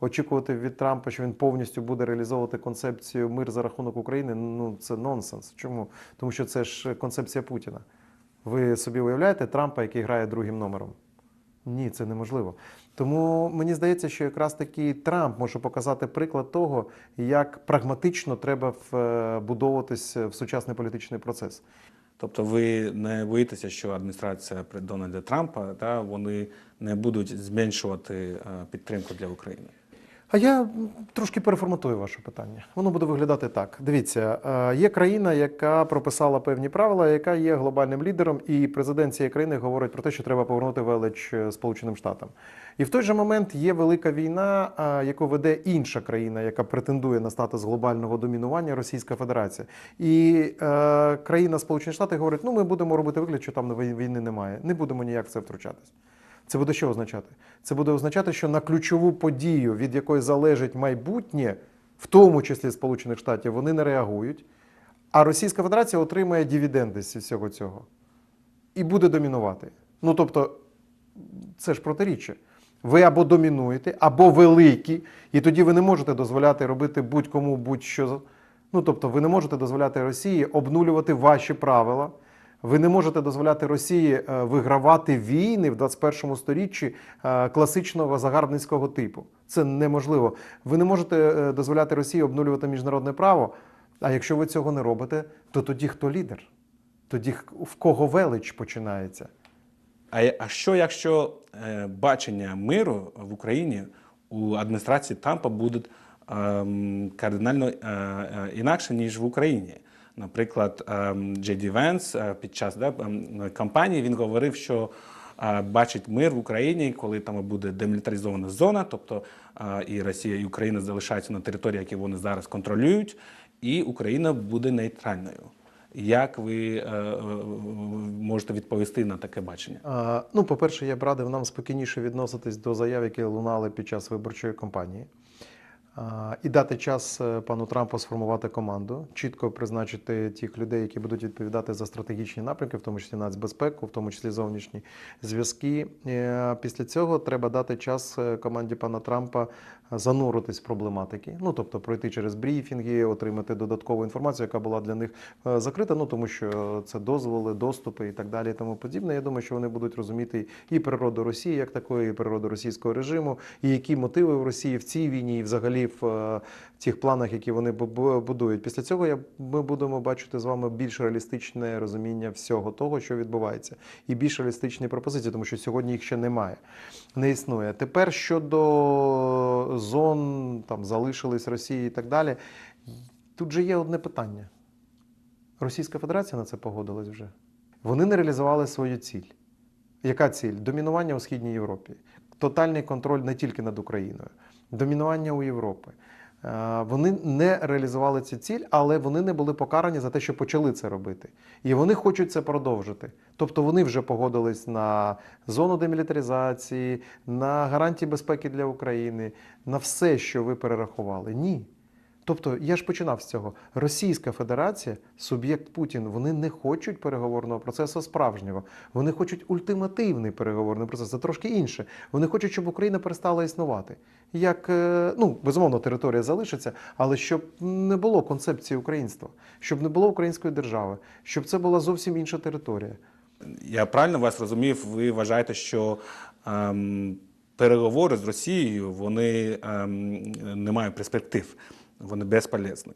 очікувати від Трампа, що він повністю буде реалізовувати концепцію мир за рахунок України, ну це нонсенс. Чому? Тому що це ж концепція Путіна. Ви собі уявляєте Трампа, який грає другим номером? Ні, це неможливо. Тому мені здається, що якраз таки Трамп може показати приклад того, як прагматично треба вбудовуватись в сучасний політичний процес. Тобто ви не боїтеся, що адміністрація Дональда Трампа та вони не будуть зменшувати е, підтримку для України? А я трошки переформатую ваше питання. Воно буде виглядати так. Дивіться, е, є країна, яка прописала певні правила, яка є глобальним лідером, і президент цієї країни говорить про те, що треба повернути велич е, Сполученим Штатам. І в той же момент є велика війна, яку веде інша країна, яка претендує на статус глобального домінування Російська Федерація. І е, країна Сполучені Штати говорить: ну ми будемо робити вигляд, що там вій- війни немає. Не будемо ніяк в це втручатись. Це буде що означати? Це буде означати, що на ключову подію, від якої залежить майбутнє, в тому числі Сполучених Штатів, вони не реагують. А Російська Федерація отримає дивіденди з всього цього і буде домінувати. Ну тобто, це ж протиріччя. Ви або домінуєте, або великі, і тоді ви не можете дозволяти робити будь-кому будь-що. Ну тобто, ви не можете дозволяти Росії обнулювати ваші правила. Ви не можете дозволяти Росії е, вигравати війни в 21 сторіччі е, класичного загарбницького типу. Це неможливо. Ви не можете е, дозволяти Росії обнулювати міжнародне право. А якщо ви цього не робите, то тоді хто лідер? Тоді в кого велич починається? А, а що якщо бачення миру в Україні у адміністрації Трампа буде ем, кардинально інакше, ніж в Україні? Наприклад, Джей Венс е, під час да, кампанії він говорив, що е, бачить мир в Україні, коли там буде демілітаризована зона, тобто е, і Росія, і Україна залишаються на території, які вони зараз контролюють, і Україна буде нейтральною. Як ви е, е, можете відповісти на таке бачення? А, ну, по-перше, я б радив нам спокійніше відноситись до заяв, які лунали під час виборчої кампанії. І дати час е, пану Трампу сформувати команду, чітко призначити тих людей, які будуть відповідати за стратегічні напрямки, в тому числі нацбезпеку, в тому числі зовнішні зв'язки. Е, Після цього треба дати час е, команді пана Трампа зануритись в проблематики. Ну тобто пройти через брифінги, отримати додаткову інформацію, яка була для них е, закрита. Ну тому що це дозволи, доступи і так далі, і тому подібне. Я думаю, що вони будуть розуміти і природу Росії як такої, і природу російського режиму, і які мотиви в Росії в цій війні, і взагалі в тих планах, які вони бу- бу- будують. Після цього я ми будемо бачити з вами більш реалістичне розуміння всього того, що відбувається, і більш реалістичні пропозиції, тому що сьогодні їх ще немає, не існує. Тепер щодо зон, там залишились Росії і так далі. Тут же є одне питання. Російська Федерація на це погодилась вже. Вони не реалізували свою ціль. Яка ціль? Домінування у Східній Європі, тотальний контроль не тільки над Україною, домінування у Європі. Е, Вони не реалізували цю ціль, але вони не були покарані за те, що почали це робити. І вони хочуть це продовжити. Тобто вони вже погодились на зону демілітаризації, на гарантії безпеки для України, на все, що ви перерахували. Ні. Тобто, я ж починав з цього. Російська Федерація, суб'єкт Путін, вони не хочуть переговорного процесу справжнього. Вони хочуть ультимативний переговорний процес. Це трошки інше. Вони хочуть, щоб Україна перестала існувати. Як е, ну безумовно, територія залишиться, але щоб не було концепції українства, щоб не було української держави, щоб це була зовсім інша територія. Я правильно вас розумів? Ви вважаєте, що ем, переговори з Росією вони ем, не мають перспектив, вони безполезні.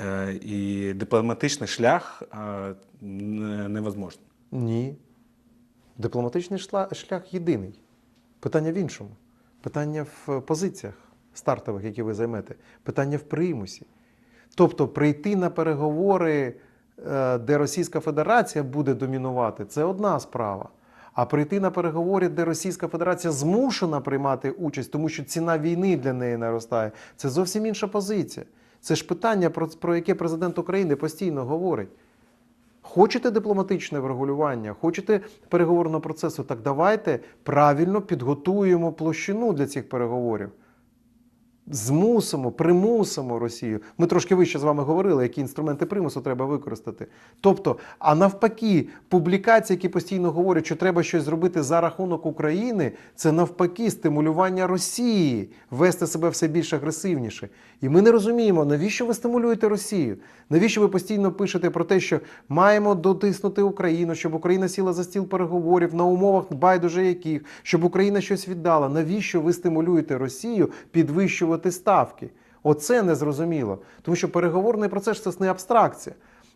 Е, і дипломатичний шлях е, невозможний. Ні. Дипломатичний шлях єдиний. Питання в іншому. Питання в позиціях стартових, які ви займете. Питання в примусі. Тобто прийти на переговори, е, де Російська Федерація буде домінувати, це одна справа. А прийти на переговори, де Російська Федерація змушена приймати участь, тому що ціна війни для неї наростає, це зовсім інша позиція. Це ж питання, про, про яке президент України постійно говорить. Хочете дипломатичне врегулювання, хочете переговорного процесу, так давайте правильно підготуємо площину для цих переговорів. Змусимо, примусимо Росію. Ми трошки вище з вами говорили, які інструменти примусу треба використати. Тобто, а навпаки, публікації, які постійно говорять, що треба щось зробити за рахунок України, це навпаки стимулювання Росії вести себе все більш агресивніше. І ми не розуміємо, навіщо ви стимулюєте Росію? Навіщо ви постійно пишете про те, що маємо дотиснути Україну, щоб Україна сіла за стіл переговорів на умовах байдуже яких, щоб Україна щось віддала? Навіщо ви стимулюєте Росію підвищувати ставки? Оце незрозуміло. Тому що переговорний процес це не абстракція.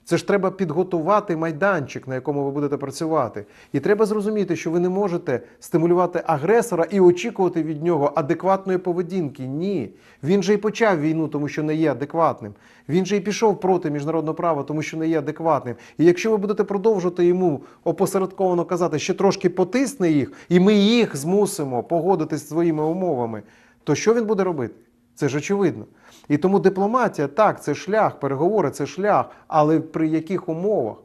Це ж треба підготувати майданчик, на якому ви будете працювати. І треба зрозуміти, що ви не можете стимулювати агресора і очікувати від нього адекватної поведінки. Ні. Він же і почав війну, тому що не є адекватним. Він же і пішов проти міжнародного права, тому що не є адекватним. І якщо ви будете продовжувати йому опосередковано казати, що трошки потисне їх, і ми їх змусимо погодитись з своїми умовами, то що він буде робити? Це ж очевидно. І тому дипломатія, так, це шлях, переговори це шлях, але при яких умовах?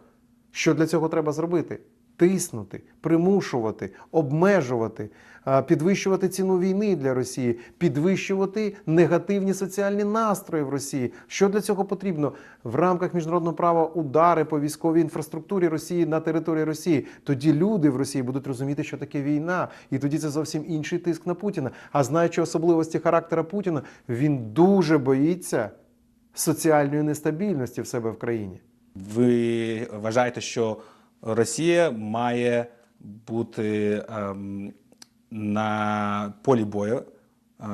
Що для цього треба зробити? Тиснути, примушувати, обмежувати, підвищувати ціну війни для Росії, підвищувати негативні соціальні настрої в Росії. Що для цього потрібно? В рамках міжнародного права удари по військовій інфраструктурі Росії на території Росії. Тоді люди в Росії будуть розуміти, що таке війна, і тоді це зовсім інший тиск на Путіна. А знаючи особливості характера Путіна, він дуже боїться соціальної нестабільності в себе в країні. Ви вважаєте, що Росія має бути ем, на полі бою, е,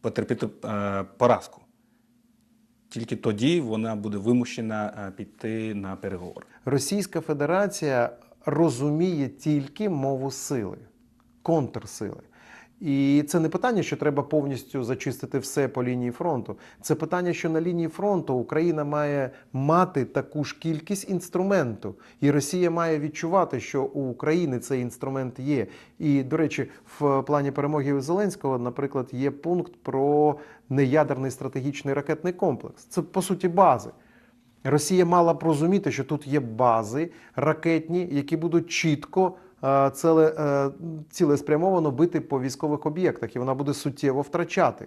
потерпіти е, поразку. Тільки тоді вона буде вимушена е, піти на переговори. Російська Федерація розуміє тільки мову сили, контрсили. І це не питання, що треба повністю зачистити все по лінії фронту. Це питання, що на лінії фронту Україна має мати таку ж кількість інструменту, і Росія має відчувати, що у України цей інструмент є. І, до речі, в плані перемоги Зеленського, наприклад, є пункт про неядерний стратегічний ракетний комплекс. Це по суті бази. Росія мала б розуміти, що тут є бази ракетні, які будуть чітко цілеспрямовано бити по військових об'єктах, і вона буде суттєво втрачати.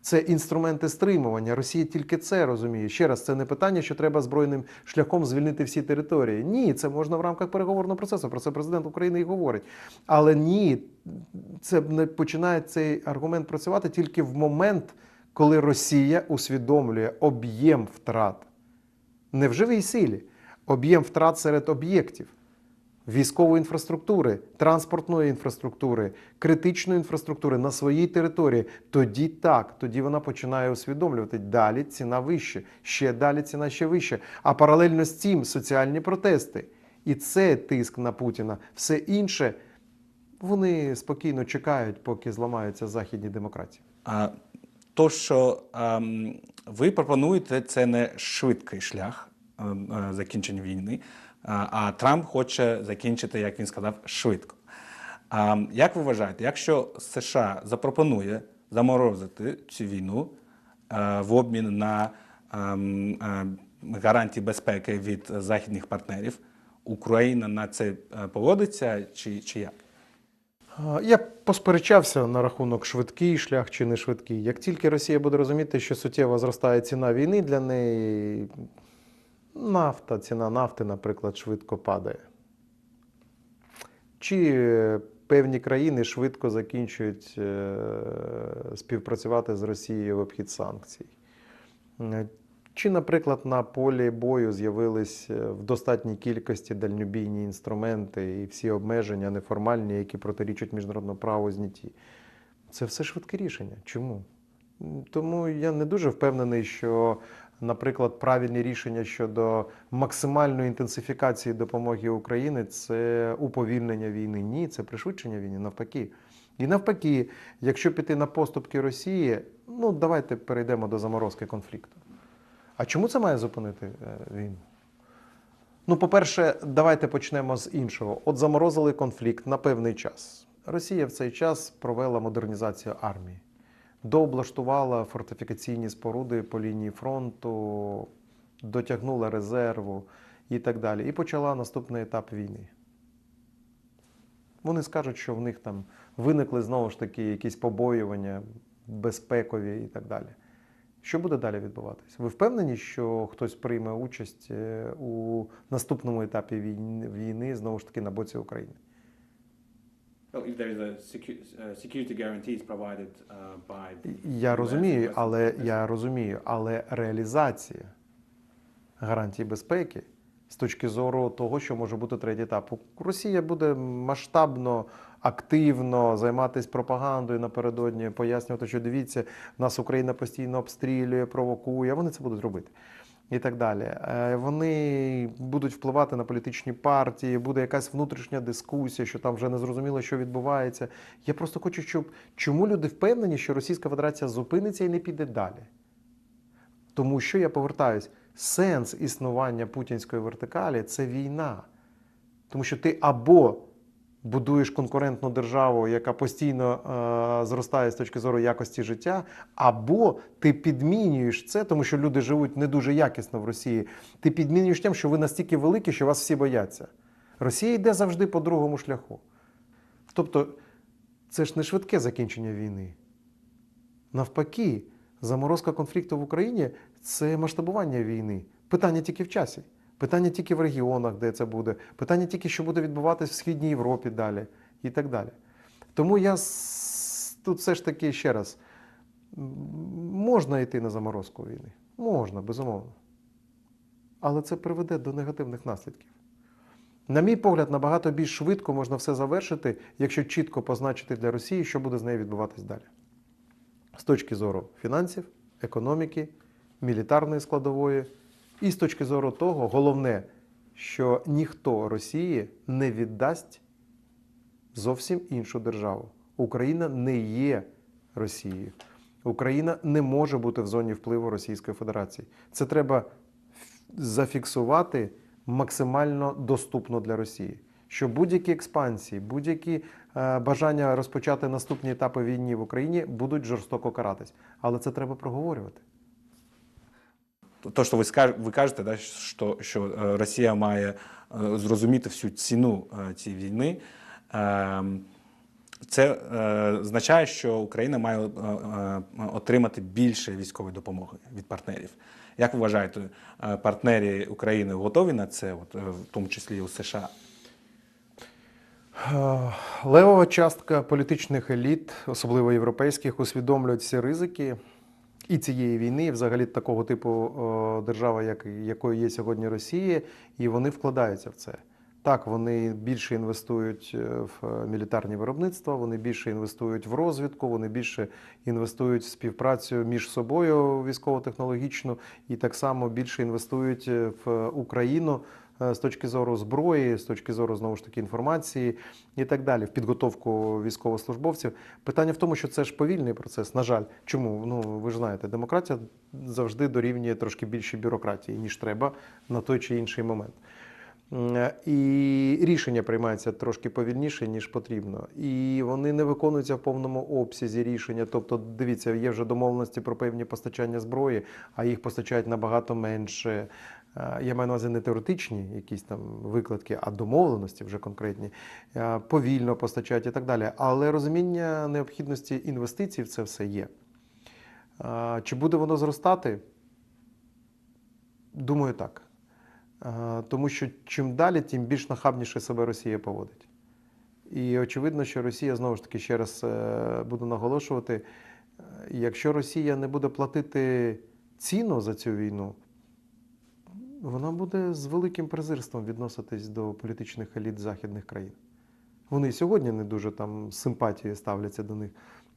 Це інструменти стримування. Росія тільки це розуміє. Ще раз, це не питання, що треба збройним шляхом звільнити всі території. Ні, це можна в рамках переговорного процесу. Про це президент України і говорить. Але ні, це не починає цей аргумент працювати тільки в момент, коли Росія усвідомлює об'єм втрат не в живій силі, об'єм втрат серед об'єктів військової інфраструктури, транспортної інфраструктури, критичної інфраструктури на своїй території. Тоді так, тоді вона починає усвідомлювати далі ціна вище, ще далі ціна ще вище. А паралельно з цим соціальні протести. І це тиск на Путіна. Все інше вони спокійно чекають, поки зламаються західні демократії. А то, що ем, ви пропонуєте, це не швидкий шлях закінчення війни, а, а Трамп хоче закінчити, як він сказав, швидко. Як ви вважаєте, якщо США запропонує заморозити цю війну е, в обмін на е, гарантії безпеки від західних партнерів, Україна на це е, погодиться чи, чи як? Я посперечався на рахунок швидкий шлях чи не швидкий. Як тільки Росія буде розуміти, що суттєво зростає ціна війни для неї, нафта, ціна нафти, наприклад, швидко падає. Чи певні країни швидко закінчують е, співпрацювати з Росією в обхід санкцій. Е, Чи, наприклад, на полі бою з'явились е, в достатній кількості дальнобійні інструменти і всі обмеження неформальні, які протирічать міжнародному праву зняті. Це все швидке рішення. Чому? Тому я не дуже впевнений, що, наприклад, правильні рішення щодо максимальної інтенсифікації допомоги Україні це уповільнення війни. Ні, це пришвидшення війни, навпаки. І навпаки, якщо піти на поступки Росії, ну давайте перейдемо до заморозки конфлікту. А чому це має зупинити е, війну? Ну, по-перше, давайте почнемо з іншого. От заморозили конфлікт на певний час. Росія в цей час провела модернізацію армії, дооблаштувала фортифікаційні споруди по лінії фронту, дотягнула резерву і так далі. І почала наступний етап війни. Вони скажуть, що в них там виникли знову ж таки якісь побоювання. безпекові і так далі. Що буде далі відбуватись? Ви впевнені, що хтось прийме участь е, у наступному етапі війни, війни знову ж таки на боці України? Well, if there is a uh, security guarantees provided uh, by Я розумію, але я розумію, але реалізація гарантій безпеки з точки зору того, що може бути третій етап. Росія буде масштабно, активно займатися пропагандою напередодні, пояснювати, що дивіться, нас Україна постійно обстрілює, провокує. Вони це будуть робити. І так далі. Е, Вони будуть впливати на політичні партії, буде якась внутрішня дискусія, що там вже не зрозуміло, що відбувається. Я просто хочу, щоб чому люди впевнені, що Російська Федерація зупиниться і не піде далі. Тому що я повертаюсь, сенс існування путінської вертикалі це війна. Тому що ти або будуєш конкурентну державу, яка постійно е, зростає з точки зору якості життя, або ти підмінюєш це, тому що люди живуть не дуже якісно в Росії. Ти підмінюєш тим, що ви настільки великі, що вас всі бояться. Росія йде завжди по другому шляху. Тобто, це ж не швидке закінчення війни. Навпаки, заморозка конфлікту в Україні це масштабування війни. Питання тільки в часі. Питання тільки в регіонах, де це буде. Питання тільки, що буде відбуватись в Східній Європі далі і так далі. Тому я тут все ж таки ще раз. Можна йти на заморозку війни. Можна, безумовно. Але це приведе до негативних наслідків. На мій погляд, набагато більш швидко можна все завершити, якщо чітко позначити для Росії, що буде з нею відбуватись далі. З точки зору фінансів, економіки, мілітарної складової, і з точки зору того, головне, що ніхто Росії не віддасть зовсім іншу державу. Україна не є Росією. Україна не може бути в зоні впливу Російської Федерації. Це треба зафіксувати максимально доступно для Росії. Що будь-які експансії, будь-які е, бажання розпочати наступні етапи війни в Україні будуть жорстоко каратись. Але це треба проговорювати. То, що ви ви кажете, да, що, що е, Росія має е, зрозуміти всю ціну е, цієї війни. Е, Це означає, що Україна має отримати більше військової допомоги від партнерів. Як ви вважаєте, партнери України готові на це, от, в тому числі у США? Левова частка політичних еліт, особливо європейських, усвідомлюють всі ризики і цієї війни, і взагалі такого типу е, держави, як, якою є сьогодні Росія, і вони вкладаються в це. Так, вони більше інвестують е, в мілітарні виробництва, вони більше інвестують в розвідку, вони більше інвестують в співпрацю між собою військово-технологічну, і так само більше інвестують е, в Україну е, з точки зору зброї, з точки зору знову ж таки інформації і так далі, в підготовку військовослужбовців. Питання в тому, що це ж повільний процес. На жаль, чому? Ну ви ж знаєте, демократія завжди дорівнює трошки більше бюрократії, ніж треба на той чи інший момент. І рішення приймаються трошки повільніше, ніж потрібно. І вони не виконуються в повному обсязі рішення. Тобто, дивіться, є вже домовленості про певні постачання зброї, а їх постачають набагато менше. Я маю на увазі не теоретичні якісь там викладки, а домовленості вже конкретні, повільно постачають і так далі. Але розуміння необхідності інвестицій в це все є. Чи буде воно зростати? Думаю, так. Тому що чим далі, тим більш нахабніше себе Росія поводить. І очевидно, що Росія знову ж таки ще раз е, буду наголошувати: е, якщо Росія не буде платити ціну за цю війну, вона буде з великим презирством відноситись до політичних еліт західних країн. Вони сьогодні не дуже там з симпатією ставляться до них,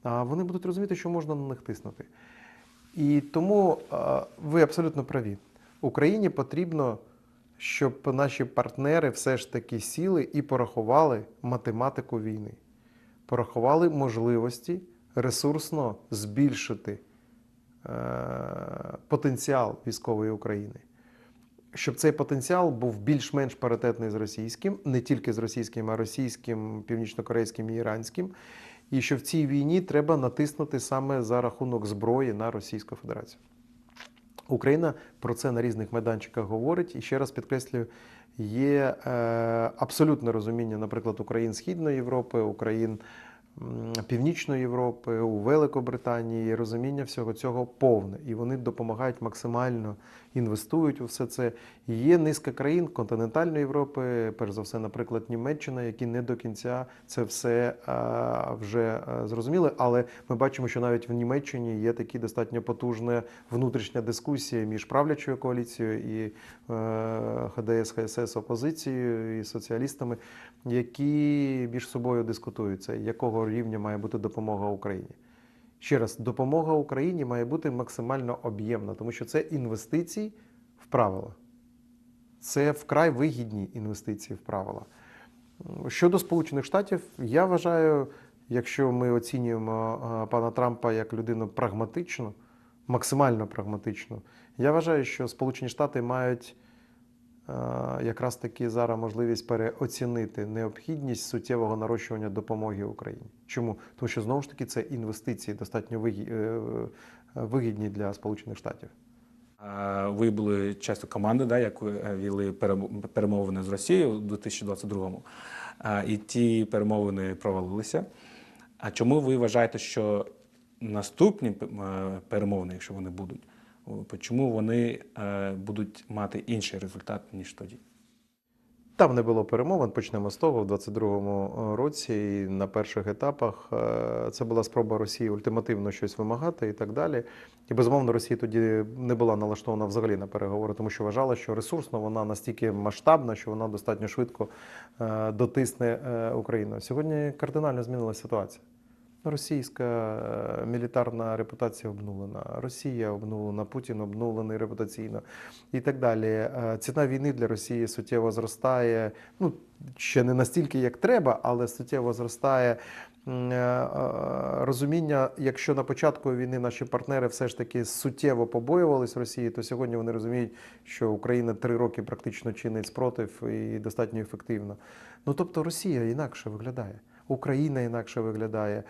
а вони будуть розуміти, що можна на них тиснути. І тому ви абсолютно праві. Україні потрібно, щоб наші партнери все ж таки сіли і порахували математику війни, порахували можливості ресурсно збільшити е, потенціал військової України. Щоб цей потенціал був більш-менш паритетний з російським, не тільки з російським, а російським, північнокорейським і іранським. І що в цій війні треба натиснути саме за рахунок зброї на Російську Федерацію. Україна про це на різних майданчиках говорить. І ще раз підкреслюю, є е, абсолютне розуміння, наприклад, Україн Східної Європи, Україн Північної Європи, у Великобританії розуміння всього цього повне, і вони допомагають максимально інвестують у все це. Є низка країн континентальної Європи, перш за все, наприклад, Німеччина, які не до кінця це все вже а, зрозуміли. Але ми бачимо, що навіть в Німеччині є такі достатньо потужна внутрішня дискусія між правлячою коаліцією і е, ХДС, ХСС опозицією і соціалістами, які між собою дискутуються, якого рівня має бути допомога Україні. Ще раз, допомога Україні має бути максимально об'ємна, тому що це інвестиції в правила. Це вкрай вигідні інвестиції в правила. Щодо Сполучених Штатів, я вважаю, якщо ми оцінюємо пана Трампа як людину прагматичну, максимально прагматичну, я вважаю, що Сполучені Штати мають якраз таки зараз можливість переоцінити необхідність суттєвого нарощування допомоги Україні. Чому? Тому що знову ж таки це інвестиції достатньо е, вигідні для Сполучених Штатів. Ви були часто команди, да, яку е, вели перемовини з Росією у 2022-му. А, І ті перемовини провалилися. А чому ви вважаєте, що наступні е, перемовини, якщо вони будуть, чому вони е, будуть мати інший результат, ніж тоді? Там не було перемовин. Почнемо з того. В 22-му році і на перших етапах е, це була спроба Росії ультимативно щось вимагати і так далі. І безумовно, Росія тоді не була налаштована взагалі на переговори, тому що вважала, що ресурсно вона настільки масштабна, що вона достатньо швидко е, дотисне е, Україну. Сьогодні кардинально змінилася ситуація. Російська е, мілітарна репутація обнулена, Росія обнулена, Путін обнулений репутаційно і так далі. Е, Ціна війни для Росії суттєво зростає. Ну ще не настільки, як треба, але суттєво зростає. Е, Розуміння, якщо на початку війни наші партнери все ж таки суттєво побоювались Росії, то сьогодні вони розуміють, що Україна три роки практично чинить спротив і достатньо ефективно. Ну тобто Росія інакше виглядає, Україна інакше виглядає,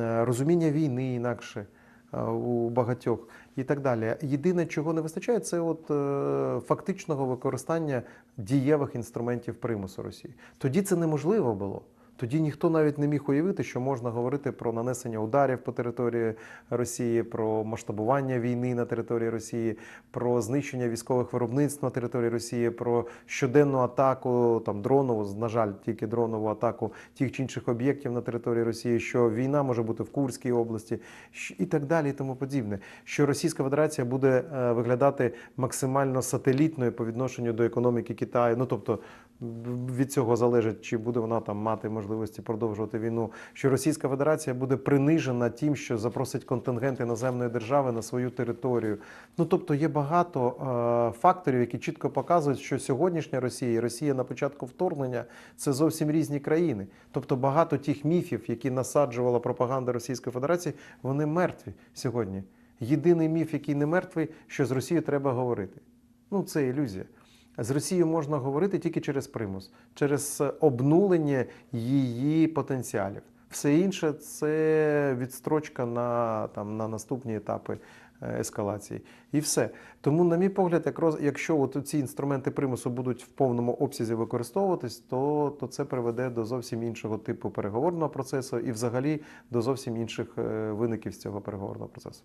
розуміння війни інакше е, у багатьох і так далі. Єдине, чого не вистачає, це от е, фактичного використання дієвих інструментів примусу Росії. Тоді це неможливо було. Тоді ніхто навіть не міг уявити, що можна говорити про нанесення ударів по території Росії, про масштабування війни на території Росії, про знищення військових виробництв на території Росії, про щоденну атаку там дронову, на жаль, тільки дронову атаку тих чи інших об'єктів на території Росії, що війна може бути в Курській області, і так далі, і тому подібне. Що Російська Федерація буде е, виглядати максимально сателітною по відношенню до економіки Китаю. Ну тобто від цього залежить, чи буде вона там мати можливості продовжувати війну. Що Російська Федерація буде принижена тим, що запросить контингент іноземної держави на свою територію. Ну тобто є багато е, факторів, які чітко показують, що сьогоднішня Росія і Росія на початку вторгнення це зовсім різні країни. Тобто багато тих міфів, які насаджувала пропаганда Російської Федерації, вони мертві сьогодні. Єдиний міф, який не мертвий, що з Росією треба говорити. Ну це ілюзія. З Росією можна говорити тільки через примус, через обнулення її потенціалів. Все інше це відстрочка на, там, на наступні етапи е, ескалації. І все. Тому, на мій погляд, як роз- якщо от ці інструменти примусу будуть в повному обсязі використовуватись, то, то це приведе до зовсім іншого типу переговорного процесу і взагалі до зовсім інших е, виників з цього переговорного процесу.